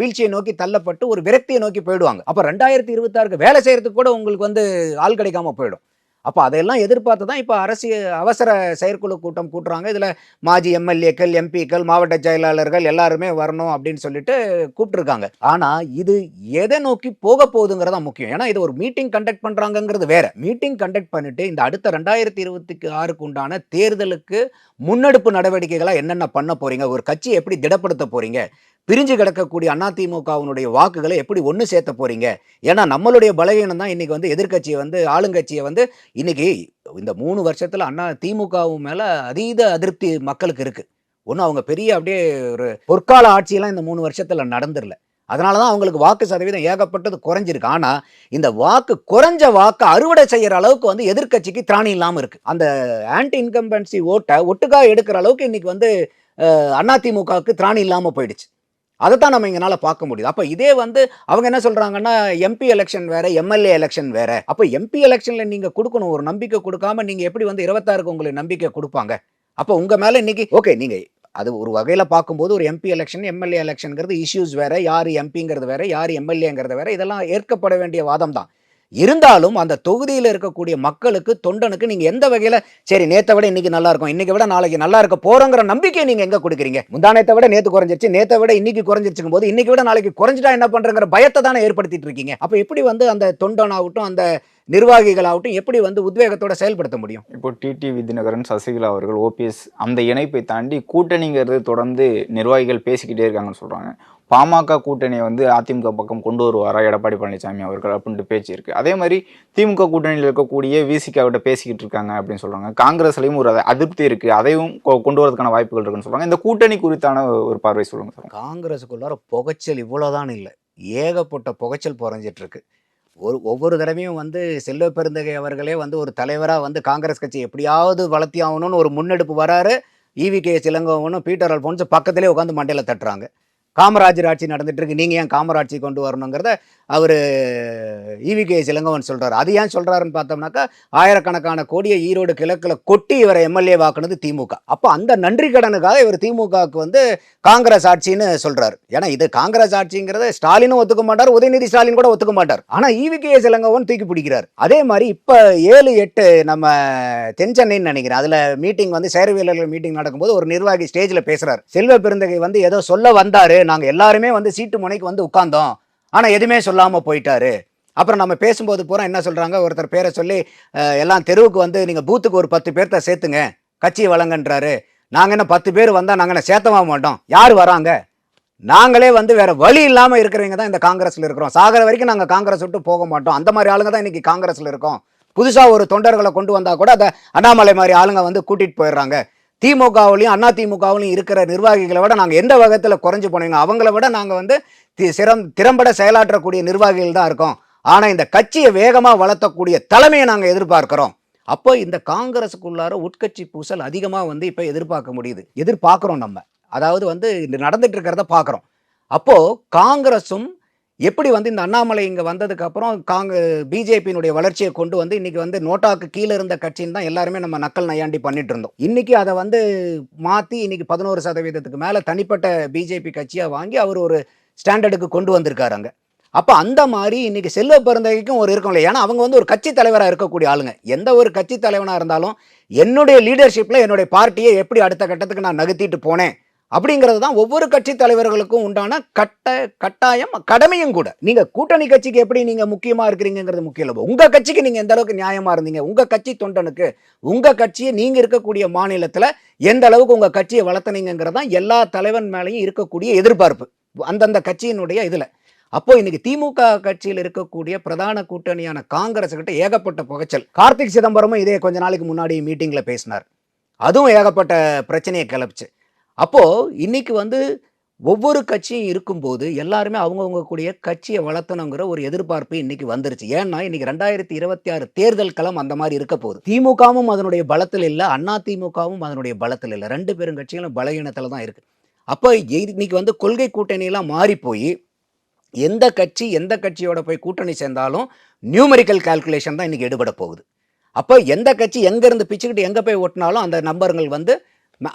வீழ்ச்சியை நோக்கி தள்ளப்பட்டு ஒரு விரக்தியை நோக்கி போயிடுவாங்க. அப்போ ரெண்டாயிரத்தி இருபத்தாறுக்கு வேலை செய்கிறதுக்கு கூட உங்களுக்கு வந்து ஆள் கிடைக்காம போயிடும். அப்போ அதையெல்லாம் எதிர்பார்த்து தான் இப்போ அரசியல் அவசர செயற்குழு கூட்டம் கூட்டுறாங்க. இதில் மாஜி எம்எல்ஏக்கள் எம்பிக்கள் மாவட்ட செயலாளர்கள் எல்லாருமே வரணும் அப்படின்னு சொல்லிட்டு கூப்பிட்டுருக்காங்க ஆனால் இது எதை நோக்கி போக போகுதுங்கிறதா முக்கியம். ஏன்னா இது ஒரு மீட்டிங் கண்டக்ட் பண்ணுறாங்கங்கிறது வேற. மீட்டிங் கண்டக்ட் பண்ணிட்டு இந்த அடுத்த ரெண்டாயிரத்தி இருபத்தி ஆறுக்கு உண்டான தேர்தலுக்கு முன்னெடுப்பு நடவடிக்கைகளாக என்னென்ன பண்ண போகிறீங்க ஒரு கட்சியை எப்படி திடப்படுத்த போகிறீங்க பிரிஞ்சு கிடக்கக்கூடிய அதிமுகவினுடைய வாக்குகளை எப்படி ஒன்று சேர்த்த போகிறீங்க ஏன்னா நம்மளுடைய பலவீனம் தான் இன்றைக்கி வந்து எதிர்க்கட்சியை வந்து ஆளுங்கட்சியை வந்து இன்றைக்கி இந்த மூணு வருஷத்தில் அண்ணா திமுகவும் மேலே அதீத அதிருப்தி மக்களுக்கு இருக்குது ஒன்றும் அவங்க பெரிய அப்படியே ஒரு பொற்கால ஆட்சியெல்லாம் இந்த மூணு வருஷத்தில் நடந்துடல அதனால தான் அவங்களுக்கு வாக்கு சதவீதம் ஏகப்பட்டது குறைஞ்சிருக்கு. ஆனால் இந்த வாக்கு குறைஞ்ச வாக்கு அறுவடை செய்கிற அளவுக்கு வந்து எதிர்க்கட்சிக்கு திராணி இல்லாமல் இருக்குது அந்த ஆன்டி இன்கம்பன்சி ஓட்டை ஒட்டுக்கா எடுக்கிற அளவுக்கு இன்றைக்கி வந்து அதிமுகவுக்கு திராணி இல்லாமல் போயிடுச்சு. அதைத்தான் நம்ம இங்கனால பார்க்க முடியுது. அப்போ இதே வந்து அவங்க என்ன சொல்றாங்கன்னா எம்பி எலெக்ஷன் வேற எம்எல்ஏ எலெக்ஷன் வேற. அப்போ எம்பி எலெக்ஷன்ல நீங்க கொடுக்கணும் ஒரு நம்பிக்கை கொடுக்காம நீங்க எப்படி வந்து இருபத்தாறுக்கு உங்களுக்கு நம்பிக்கை கொடுப்பாங்க? அப்போ உங்க மேல இன்னைக்கு ஓகே நீங்க அது ஒரு வகையில் பார்க்கும்போது ஒரு எம்பி எலெக்ஷன் எம்எல்ஏ எலெக்ஷனுங்கிறது இஷ்யூஸ் வேற யார் எம்பிங்கிறது வேற யார் எம்எல்ஏங்கிறது வேற இதெல்லாம் ஏற்கப்பட வேண்டிய வாதம் தான் இருந்தாலும் அந்த தொகுதியில் இருக்கக்கூடிய மக்களுக்கு தொண்டனுக்கு நீங்க எந்த வகையில சரி நேத்தை விட இன்னைக்கு நல்லா இருக்கும் இன்னைக்கு விட நாளைக்கு நல்லா இருக்க போறோங்கிற நம்பிக்கையை நீங்க எங்க கொடுக்குறீங்க? முந்தானத்தை விட நேத்து குறைஞ்சிருச்சு நேத்தை விட இன்னைக்கு குறைஞ்சிருச்சுக்கும் போது இன்னைக்கு விட நாளைக்கு குறைஞ்சிட்டா என்ன பண்றங்கிற பயத்தை தானே ஏற்படுத்திட்டு இருக்கீங்க? அப்ப எப்படி வந்து அந்த தொண்டனாகட்டும் அந்த நிர்வாகிகளாகட்டும் எப்படி வந்து உத்வேகத்தோட செயல்படுத்த முடியும்? இப்போ டிடி விதிநகரன் சசிகலா அவர்கள் ஓபிஎஸ் அந்த இணைப்பை தாண்டி கூட்டணிங்கிறது தொடர்ந்து நிர்வாகிகள் பேசிக்கிட்டே இருக்காங்கன்னு சொல்றாங்க. பாமக கூட்டணியை வந்து அதிமுக பக்கம் கொண்டு வருவாரா? எடப்பாடி பழனிசாமி அவர்கள் அப்படின்ட்டு பேச்சு இருக்கு. அதே மாதிரி திமுக கூட்டணியில் இருக்கக்கூடிய விசிகாவிட்ட பேசிக்கிட்டு இருக்காங்க அப்படின்னு சொல்றாங்க. காங்கிரஸ்லையும் ஒரு அதிருப்தி இருக்கு. அதையும் கொண்டு வரதுக்கான வாய்ப்புகள் இருக்குன்னு சொல்றாங்க. இந்த கூட்டணி குறித்தான ஒரு பார்வை சொல்லுங்க சார். காங்கிரஸுக்குள்ளார புகைச்சல் இவ்வளோதான் இல்லை. ஏகப்பட்ட புகைச்சல் புறைஞ்சிட்டு இருக்கு. ஒரு ஒவ்வொரு தடவையும் வந்து செல்வ பெருந்தகை அவர்களே வந்து ஒரு தலைவராக வந்து காங்கிரஸ் கட்சி எப்படியாவது வளர்த்தி ஆகணும்னு ஒரு முன்னெடுப்பு வராரு. ஈவி கே சிலங்கோவனும் பீட்டர் அல்போன்ஸ் பக்கத்திலே உட்காந்து மண்டையில் தட்டுறாங்க. காமராஜர் ஆட்சி நடந்துட்டுருக்கு. நீங்கள் ஏன் காமராட்சி கொண்டு வரணுங்கிறத அவர் ஈவி கே சிலங்கவன் சொல்கிறார் அது ஏன் சொல்கிறாருன்னு பார்த்தோம்னாக்கா ஆயிரக்கணக்கான கோடியை ஈரோடு கிழக்கில் கொட்டி இவரை எம்எல்ஏ வாக்குனது திமுக. அப்போ அந்த நன்றி கடனுக்காக இவர் திமுகவுக்கு வந்து காங்கிரஸ் ஆட்சின்னு சொல்கிறார் ஏன்னா இது காங்கிரஸ் ஆட்சிங்கிறத ஸ்டாலினும் ஒத்துக்க மாட்டார் உதயநிதி ஸ்டாலின் கூட ஒத்துக்க மாட்டார். ஆனால் ஈவி கே சிலங்கவன் தூக்கி பிடிக்கிறார். அதே மாதிரி இப்போ ஏழு எட்டு நம்ம தென் சென்னைன்னு நினைக்கிறேன். அதில் மீட்டிங் வந்து சேரவியலர்கள் மீட்டிங் நடக்கும்போது ஒரு நிர்வாகி ஸ்டேஜில் பேசுகிறார் செல்வ பெருந்தகை வந்து ஏதோ சொல்ல வந்தார். நாங்கள் எல்லாருமே வந்து சீட்டு முனைக்கு வந்து உட்காந்தோம் ஆனால் எதுவுமே சொல்லாமல் போயிட்டாரு. அப்புறம் நம்ம பேசும்போது பூரா என்ன சொல்கிறாங்க ஒருத்தர் பேரை சொல்லி எல்லாம் தெருவுக்கு வந்து நீங்கள் பூத்துக்கு ஒரு பத்து பேர்த்த சேர்த்துங்க. கட்சியை வழங்கன்றாரு. நாங்கள் என்ன பத்து பேர் வந்தால் நாங்கள் என்ன சேர்த்தவா மாட்டோம். யார் வராங்க? நாங்களே வந்து வேற வழி இல்லாமல் இருக்கிறவங்க தான் இந்த காங்கிரஸில் இருக்கிறோம். சாகர வரைக்கும் நாங்கள் காங்கிரஸ் விட்டு போக மாட்டோம். அந்த மாதிரி ஆளுங்க தான் இன்றைக்கி காங்கிரஸில் இருக்கோம். புதுசாக ஒரு தொண்டர்களை கொண்டு வந்தால் கூட அதை அண்ணாமலை மாதிரி ஆளுங்க வந்து கூட்டிகிட்டு போயிடுறாங்க. திமுகவிலையும் அண்ணா திமுகவிலையும் இருக்கிற நிர்வாகிகளை விட நாங்கள் எந்த வகத்தில் குறைஞ்சு போனீங்க? அவங்கள விட நாங்கள் வந்து தி- சிரம் திறம்பட செயலாற்றக்கூடிய நிர்வாகிகள் தான் இருக்கோம். ஆனால் இந்த கட்சியை வேகமாக வளர்த்தக்கூடிய தலைமையை நாங்கள் எதிர்பார்க்கிறோம். அப்போ இந்த காங்கிரஸுக்குள்ளார உட்கட்சி பூசல் அதிகமாக வந்து இப்போ எதிர்பார்க்க முடியுது. எதிர்பார்க்குறோம் நம்ம. அதாவது வந்து இது நடந்துட்டு இருக்கிறத பார்க்குறோம் அப்போது காங்கிரஸும் எப்படி வந்து இந்த அண்ணாமலை இங்கே வந்ததுக்கப்புறம் காங்க பிஜேபியினுடைய வளர்ச்சியை கொண்டு வந்து இன்னைக்கு வந்து நோட்டாக்கு கீழே இருந்த கட்சின்னு தான் எல்லாருமே நம்ம நக்கல் நையாண்டி பண்ணிட்டு இருந்தோம். இன்னைக்கு அதை வந்து மாற்றி இன்னைக்கு பதினோரு சதவீதத்துக்கு மேலே தனிப்பட்ட பிஜேபி கட்சியாக வாங்கி அவர் ஒரு ஸ்டாண்டர்டுக்கு கொண்டு வந்திருக்காரு அப்போ அந்த மாதிரி இன்னைக்கு செல்வ பிறந்தகைக்கும் ஒரு இருக்கும் இல்லையா? ஏன்னா அவங்க வந்து ஒரு கட்சி தலைவராக இருக்கக்கூடிய ஆளுங்க. எந்த ஒரு கட்சி தலைவனாக இருந்தாலும் என்னுடைய லீடர்ஷிப்பில் என்னுடைய பார்ட்டியை எப்படி அடுத்த கட்டத்துக்கு நான் நகர்த்திட்டு போனேன்? அப்படிங்கிறது தான் ஒவ்வொரு கட்சி தலைவர்களுக்கும் உண்டான கட்ட கட்டாயம் கடமையும் கூட. நீங்கள் கூட்டணி கட்சிக்கு எப்படி நீங்கள் முக்கியமாக இருக்கிறீங்கிறது முக்கியம் இல்லை உங்கள் கட்சிக்கு நீங்கள் எந்த அளவுக்கு நியாயமாக இருந்தீங்க? உங்கள் கட்சி தொண்டனுக்கு உங்கள் கட்சியை நீங்கள் இருக்கக்கூடிய மாநிலத்தில் எந்த அளவுக்கு உங்கள் கட்சியை வளர்த்தனீங்கிறது தான் எல்லா தலைவன் மேலேயும் இருக்கக்கூடிய எதிர்பார்ப்பு. அந்தந்த கட்சியினுடைய இதில். அப்போ இன்னைக்கு திமுக கட்சியில் இருக்கக்கூடிய பிரதான கூட்டணியான காங்கிரஸ் கிட்ட ஏகப்பட்ட புகைச்சல். கார்த்திக் சிதம்பரமும் இதே கொஞ்ச நாளைக்கு முன்னாடி மீட்டிங்கில் பேசினார். அதுவும் ஏகப்பட்ட பிரச்சனையை கிளப்பிச்சு. அப்போது இன்றைக்கி வந்து ஒவ்வொரு கட்சியும் இருக்கும்போது எல்லாருமே அவங்கவுங்க கூடிய கட்சியை வளர்த்தணுங்கிற ஒரு எதிர்பார்ப்பு இன்னைக்கு வந்துருச்சு. ஏன்னா இன்னைக்கு ரெண்டாயிரத்தி இருபத்தி ஆறு தேர்தல் களம் அந்த மாதிரி இருக்க போகுது. திமுகவும் அதனுடைய பலத்தில் இல்லை அண்ணா திமுகவும் அதனுடைய பலத்தில் இல்லை. ரெண்டு பெரும் கட்சிகளும் பலகீனத்தில் தான் இருக்கு. அப்போ இன்னைக்கு வந்து கொள்கை கூட்டணியெல்லாம் மாறி போய் எந்த கட்சி எந்த கட்சியோட போய் கூட்டணி சேர்ந்தாலும் நியூமெரிக்கல் கால்குலேஷன் தான் இன்னைக்கு எடுபட போகுது. அப்போ எந்த கட்சி எங்கேருந்து பிச்சுக்கிட்டு எங்கே போய் ஓட்டினாலும் அந்த நம்பருங்கள் வந்து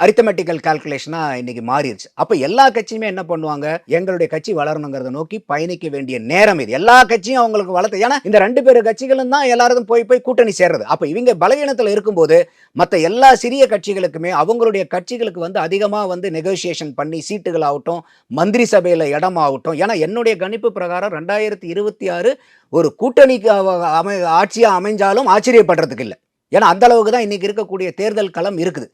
அரித்தமெட்டிக்கல் கால்குலேஷனாக இன்னைக்கு மாறிடுச்சு அப்போ எல்லா கட்சியுமே என்ன பண்ணுவாங்க? எங்களுடைய கட்சி வளரணுங்கிறத நோக்கி பயணிக்க வேண்டிய நேரம் இது. எல்லா கட்சியும் அவங்களுக்கு வளர்த்து ஏன்னா இந்த ரெண்டு பேர் கட்சிகளும் தான் எல்லாரும் போய் போய் கூட்டணி சேர்றது. அப்போ இவங்க பலவீனத்தில் இருக்கும்போது மற்ற எல்லா சிறிய கட்சிகளுக்குமே அவங்களுடைய கட்சிகளுக்கு வந்து அதிகமாக வந்து நெகோசியேஷன் பண்ணி சீட்டுகள் ஆகட்டும் மந்திரி சபையில் இடம் ஆகட்டும். ஏன்னா என்னுடைய கணிப்பு பிரகாரம் ரெண்டாயிரத்தி இருபத்தி ஆறு ஒரு கூட்டணிக்கு அமை ஆட்சியாக அமைஞ்சாலும் ஆச்சரியப்படுறதுக்கு இல்லை. ஏன்னா அந்த அளவுக்கு தான் இன்றைக்கி இருக்கக்கூடிய தேர்தல் களம் இருக்குது.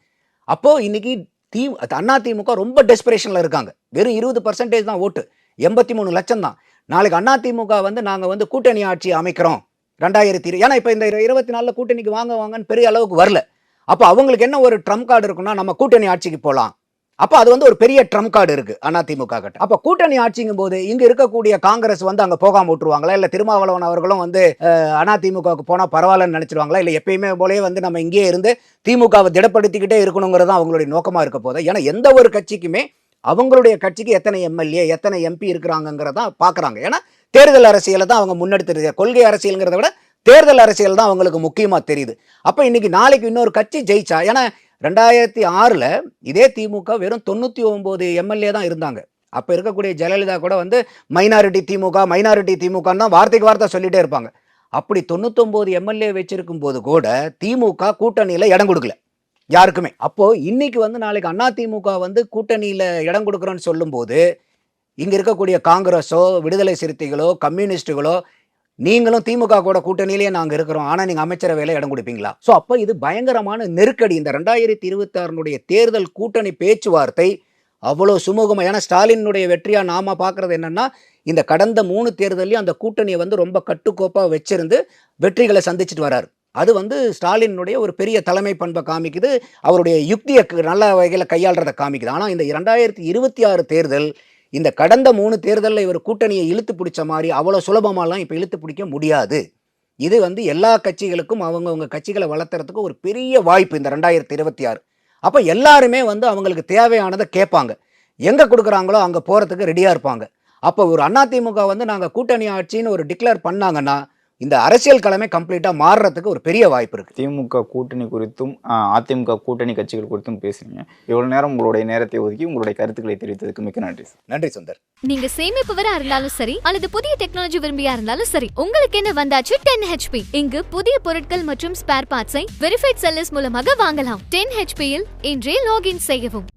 அப்போ இன்னைக்கு தி அண்ணா திமுக ரொம்ப டெஸ்பிரேஷனில் இருக்காங்க. வெறும் இருபது பர்சன்டேஜ் தான் ஓட்டு. எண்பத்தி மூணு லட்சம் தான். நாளைக்கு அண்ணா திமுக வந்து நாங்கள் வந்து கூட்டணி ஆட்சி அமைக்கிறோம். ரெண்டாயிரத்தி இரு ஏன்னா இப்போ இந்த இருபத்தி நாலில் கூட்டணிக்கு வாங்க வாங்கன்னு பெரிய அளவுக்கு வரல. அப்போ அவங்களுக்கு என்ன ஒரு ட்ரம் கார்டு இருக்குன்னா நம்ம கூட்டணி ஆட்சிக்கு போகலாம் அப்போ அது வந்து ஒரு பெரிய ட்ரம் கார்டு இருக்கு அதிமுக கிட்ட. அப்போ கூட்டணி ஆட்சிங்கும் போது இங்க இருக்கக்கூடிய காங்கிரஸ் வந்து அங்க போகாம விட்டுருவாங்களா? இல்ல திருமாவளவன் அவர்களும் வந்து அதிமுகவுக்கு போனா பரவாயில்லன்னு நினைச்சிருவாங்களா? இல்ல எப்பயுமே போலயே வந்து நம்ம இங்கேயே இருந்து திமுகவை திடப்படுத்திக்கிட்டே இருக்கணுங்கிறது அவங்களுடைய நோக்கமா இருக்க போது ஏன்னா எந்த ஒரு கட்சிக்குமே அவங்களுடைய கட்சிக்கு எத்தனை எம்எல்ஏ எத்தனை எம்பி இருக்கிறாங்கிறத பார்க்குறாங்க ஏன்னா தேர்தல் அரசியலை தான் அவங்க முன்னெடுத்து கொள்கை அரசியல்ங்கிறத விட தேர்தல் அரசியல் தான் அவங்களுக்கு முக்கியமா தெரியுது. அப்ப இன்னைக்கு நாளைக்கு இன்னொரு கட்சி ஜெயிச்சா ஏன்னா ரெண்டாயிரத்தி ஆறில் இதே திமுக வெறும் தொண்ணூற்றி ஒம்பது எம்எல்ஏ தான் இருந்தாங்க. அப்போ இருக்கக்கூடிய ஜெயலலிதா கூட வந்து மைனாரிட்டி திமுக மைனாரிட்டி திமுகன்னு தான் வார்த்தைக்கு வார்த்தை சொல்லிட்டே இருப்பாங்க. அப்படி தொண்ணூத்தொம்பது எம்எல்ஏ வச்சிருக்கும் போது கூட திமுக கூட்டணியில் இடம் கொடுக்கல. யாருக்குமே. அப்போ இன்னைக்கு வந்து நாளைக்கு அண்ணா திமுக வந்து கூட்டணியில் இடம் கொடுக்குறோன்னு சொல்லும்போது இங்கே இருக்கக்கூடிய காங்கிரஸோ விடுதலை சிறுத்தைகளோ கம்யூனிஸ்டுகளோ நீங்களும் திமுக கூட கூட்டணியிலேயே நாங்கள் இருக்கிறோம். ஆனால் நீங்கள் அமைச்சரவையில் இடம் கொடுப்பீங்களா? ஸோ அப்போ இது பயங்கரமான நெருக்கடி. இந்த ரெண்டாயிரத்தி இருபத்தி ஆறுனுடைய தேர்தல் கூட்டணி பேச்சுவார்த்தை அவ்வளோ சுமூகமாக ஏன்னா ஸ்டாலினுடைய வெற்றியாக நாம பார்க்குறது என்னென்னா இந்த கடந்த மூணு தேர்தலையும் அந்த கூட்டணியை வந்து ரொம்ப கட்டுக்கோப்பாக வச்சிருந்து வெற்றிகளை சந்திச்சுட்டு வராரு. அது வந்து ஸ்டாலினுடைய ஒரு பெரிய தலைமை பண்பை காமிக்குது. அவருடைய யுக்தியை நல்ல வகையில் கையாளுறதை காமிக்குது. ஆனால் இந்த இரண்டாயிரத்தி இருபத்தி ஆறு தேர்தல் இந்த கடந்த மூணு தேர்தலில் இவர் கூட்டணியை இழுத்து பிடிச்ச மாதிரி அவ்வளோ சுலபமாலாம் இப்போ இழுத்து பிடிக்க முடியாது. இது வந்து எல்லா கட்சிகளுக்கும் அவங்கவுங்க கட்சிகளை வளர்த்துறதுக்கு ஒரு பெரிய வாய்ப்பு இந்த ரெண்டாயிரத்தி இருபத்தி ஆறு. அப்போ எல்லாருமே வந்து அவங்களுக்கு தேவையானதை கேட்பாங்க. எங்கே கொடுக்குறாங்களோ அங்கே போகிறதுக்கு ரெடியாக இருப்பாங்க. அப்போ ஒரு அதிமுக வந்து நாங்கள் கூட்டணி ஆட்சின்னு ஒரு டிக்ளேர் பண்ணாங்கன்னா இந்த அரசியல் களமே கம்ப்ளீட்டாக மாறுறதுக்கு ஒரு பெரிய வாய்ப்பு இருக்குது திமுக கூட்டணி குறித்தும் அதிமுக கூட்டணி கட்சிகள் குறித்தும் பேசுனீங்க இவ்வளவு நேரம் உங்களுடைய நேரத்தை ஒதுக்கி உங்களுடைய கருத்துக்களை தெரிவித்ததுக்கு மிக்க நன்றி சார். நன்றி சுந்தர். நீங்க சேமிப்பவரா இருந்தாலும் சரி அல்லது புதிய டெக்னாலஜி விரும்பியா இருந்தாலும் சரி உங்களுக்கு என்ன வந்தாச்சு? டென் ஹெச்பி இங்கு புதிய பொருட்கள் மற்றும் ஸ்பேர் பார்ட்ஸை வெரிஃபைட் செல்லர்ஸ் மூலமாக வாங்கலாம். டென் ஹெச்பியில் இன்றே லாகின் செய்யவும்.